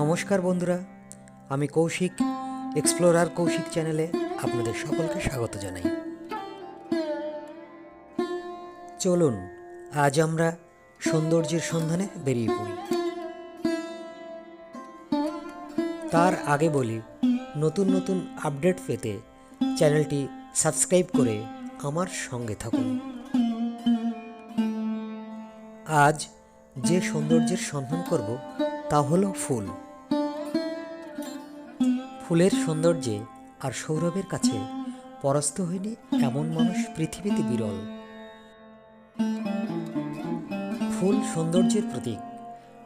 নমস্কার বন্ধুরা, আমি কৌশিক এক্সপ্লোরার কৌশিক চ্যানেলে আপনাদের সকলকে স্বাগত জানাই। চলুন, আজ আমরা সৌন্দর্যের সন্ধানে বেরিয়ে পড়ি। তার আগে বলি, নতুন নতুন আপডেট পেতে চ্যানেলটি সাবস্ক্রাইব করে আমার সঙ্গে থাকুন। আজ যে সৌন্দর্যের সন্ধান করব তা হলো ফুল। ফুলের সৌন্দর্যে আর সৌরভের কাছে পরাস্ত হয়নি এমন মানুষ পৃথিবীতে বিরল। ফুল সৌন্দর্যের প্রতীক।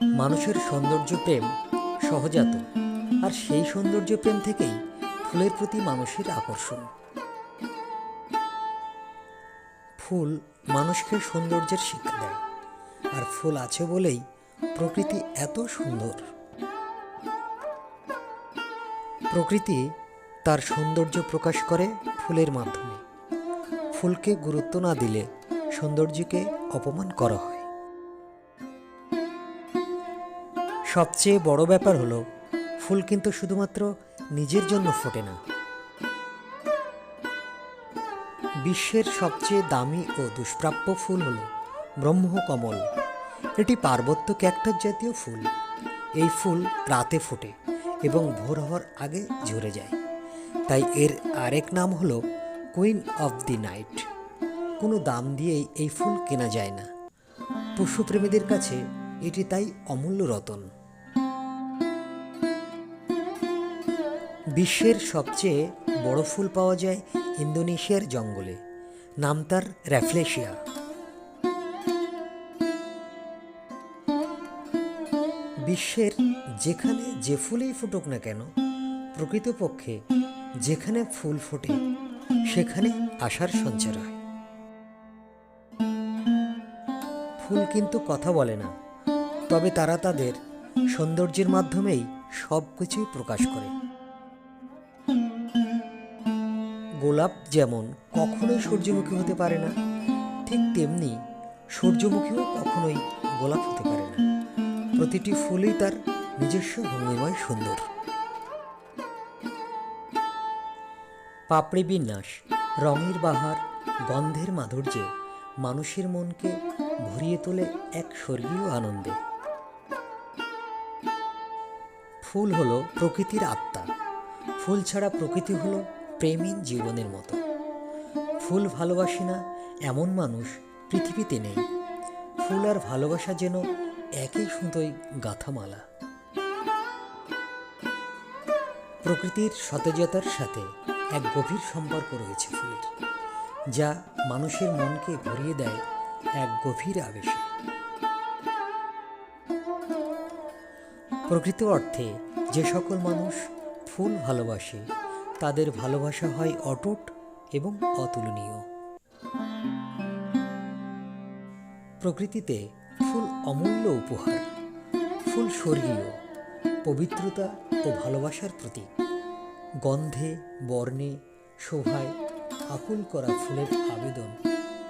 মানুষের সৌন্দর্য প্রেম, সহজাত। আর সেই সৌন্দর্য প্রেম থেকেই ফুলের প্রতি মানুষের আকর্ষণ। ফুল মানুষকে সৌন্দর্যের শিক্ষা দেয়। আর ফুল আছে বলেই প্রকৃতি এত সুন্দর। প্রকৃতি তার সৌন্দর্য প্রকাশ করে ফুলের মাধ্যমে। ফুলকে গুরুত্ব না দিলে সৌন্দর্যকে অপমান করা হয়। সবচেয়ে বড় ব্যাপার হলো, ফুল কিন্তু শুধুমাত্র নিজের জন্য ফোটে না। বিশ্বের সবচেয়ে দামি ও দুষ্প্রাপ্য ফুল হল ব্রহ্মকমল। এটি পার্বত্য ক্যাক্টাস জাতীয় ফুল। এই ফুল রাতে ফোটে। এবং ভোর হওয়ার আগে ঝরে যায়। তাই এর আরেক নাম হলো কুইন অফ দি নাইট কোনো দাম দিয়েই এই ফুল কেনা যায় না। পশুপ্রেমীদের কাছে এটি তাই অমূল্য রতন। বিশ্বের সবচেয়ে বড় ফুল পাওয়া যায় ইন্দোনেশিয়ার জঙ্গলে। নাম তার র্যাফলেশিয়া বিশ্বের যেখানে যে ফুলেই ফুটুক না কেন, প্রকৃতপক্ষে যেখানে ফুল ফোটে, সেখানে আশার সঞ্চার হয়। ফুল কিন্তু কথা বলে না, তবে তারা তাদের সৌন্দর্যের মাধ্যমেই সব কিছুই প্রকাশ করে। গোলাপ যেমন কখনোই সূর্যমুখী হতে পারে না, ঠিক তেমনি সূর্যমুখীও কখনোই গোলাপ হতে পারে না। প্রতিটি ফুলই তার নিজস্ব ভঙ্গিময় সুন্দর। পাপড়ি বিন্যাস, রঙের বাহার, গন্ধের মাধুর্যে মানুষের মনকে ভরিয়ে তোলে এক স্বর্গীয় আনন্দে। ফুল হলো প্রকৃতির আত্মা। ফুল ছাড়া প্রকৃতি হলো প্রেমীন জীবনের মতো। ফুল ভালোবাসে না এমন মানুষ পৃথিবীতে নেই। ফুল আর ভালোবাসা যেন একই সুতোয় গাঁথামালা। প্রকৃতির সতেজতার সাথে এক গভীর সম্পর্ক রয়েছে ফুলের, যা মানুষের মনকে ভরিয়ে দেয় এক গভীর আবেশে। প্রকৃত অর্থে যে সকল মানুষ ফুল ভালোবাসে, তাদের ভালোবাসা হয় অটুট এবং অতুলনীয়। প্রকৃতিতে ফুল অমূল্য উপহার, ফুল স্বর্গীয়। পবিত্রতা ও ভালোবাসার প্রতীক। গন্ধে, বর্ণে, শোভায় আকুল করা ফুলের আবেদন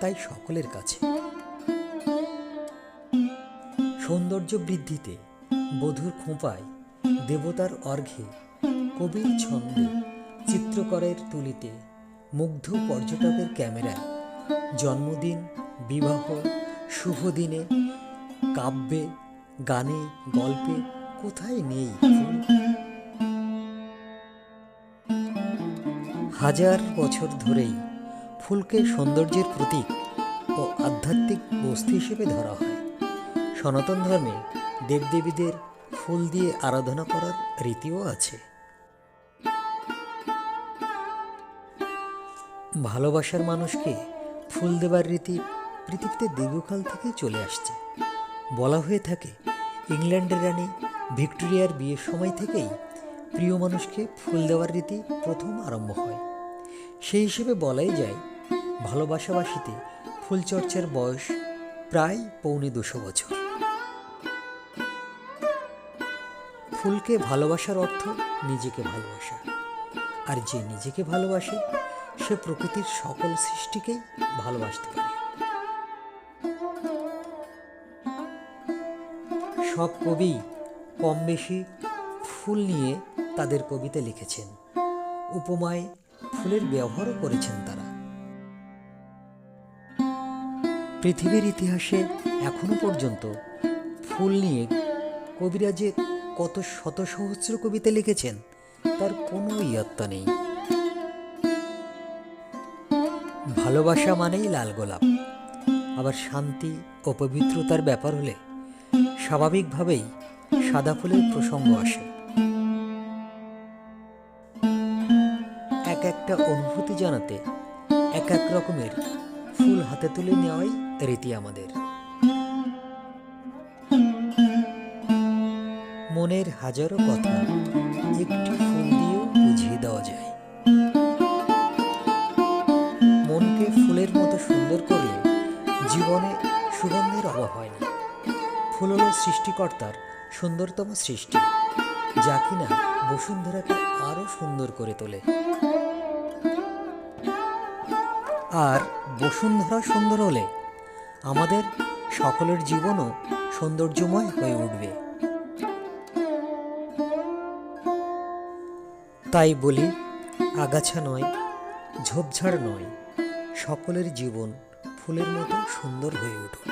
তাই সকলের কাছে। সৌন্দর্য বৃদ্ধিতে বধুর খোঁপায় দেবতার অর্ঘে কবির ছন্দে চিত্রকরের তুলিতে মুগ্ধ পর্যটকের ক্যামেরায় জন্মদিন, বিবাহ শুভ দিনে কাব্যে, গানে, গল্পে কোথায় নেই? হাজার বছর ধরেই ফুলকে সৌন্দর্যের প্রতীক ও আধ্যাত্মিক বস্তু হিসেবে ধরা হয়। সনাতন ধর্মে দেবদেবীদের ফুল দিয়ে আরাধনা করার রীতিও আছে। ভালোবাসার মানুষকে ফুল দেবার রীতি পৃথিবীতে দীর্ঘকাল থেকে চলে আসছে। বলা হয়ে থাকে, ইংল্যান্ডের রানী ভিক্টোরিয়ার বিয়ের সময় থেকেই প্রিয় মানুষকে ফুল দেওয়ার রীতি প্রথম আরম্ভ হয়। সেই হিসেবে বলাই যায়, ভালোবাসাবাসীতে ফুলচর্চার বয়স প্রায় পৌনে দুশো বছর। ফুলকে ভালোবাসার অর্থ নিজেকে ভালোবাসা। আর যে নিজেকে ভালোবাসে, সে প্রকৃতির সকল সৃষ্টিকেই ভালোবাসতে পারে। সব কবি কম বেশি ফুল নিয়ে তাদের কবিতা লিখেছেন। উপমায় ফুলের ব্যবহারও করেছেন তারা। পৃথিবীর ইতিহাসে এখনও পর্যন্ত ফুল নিয়ে কবিরা যে কত শত সহস্র কবিতা লিখেছেন, তার কোনো ইয়ত্তা নেই। ভালোবাসা মানেই লাল গোলাপ। আবার শান্তি ও পবিত্রতার ব্যাপার হলে স্বাভাবিকভাবেই সাদা ফুলের প্রসঙ্গ আসে। এক একটা অনুভূতি জানাতে এক এক রকমের ফুল হাতে তুলে নেওয়াই রীতি আমাদের। মনের হাজারো কথা একটি ফুল দিয়েও বুঝিয়ে দেওয়া যায়। মনকে ফুলের মতো সুন্দর করলে জীবনে সুগন্ধের অভাব হয় না। ফুল হল সৃষ্টিকর্তার সুন্দরতম সৃষ্টি, যা কিনা বসুন্ধরাকে আরও সুন্দর করে তোলে। আর বসুন্ধরা সুন্দর হলে আমাদের সকলের জীবনও সৌন্দর্যময় হয়ে উঠবে। তাই বলি, আগাছা নয়, ঝোপঝাড় নয়, সকলের জীবন ফুলের মতো সুন্দর হয়ে উঠুক।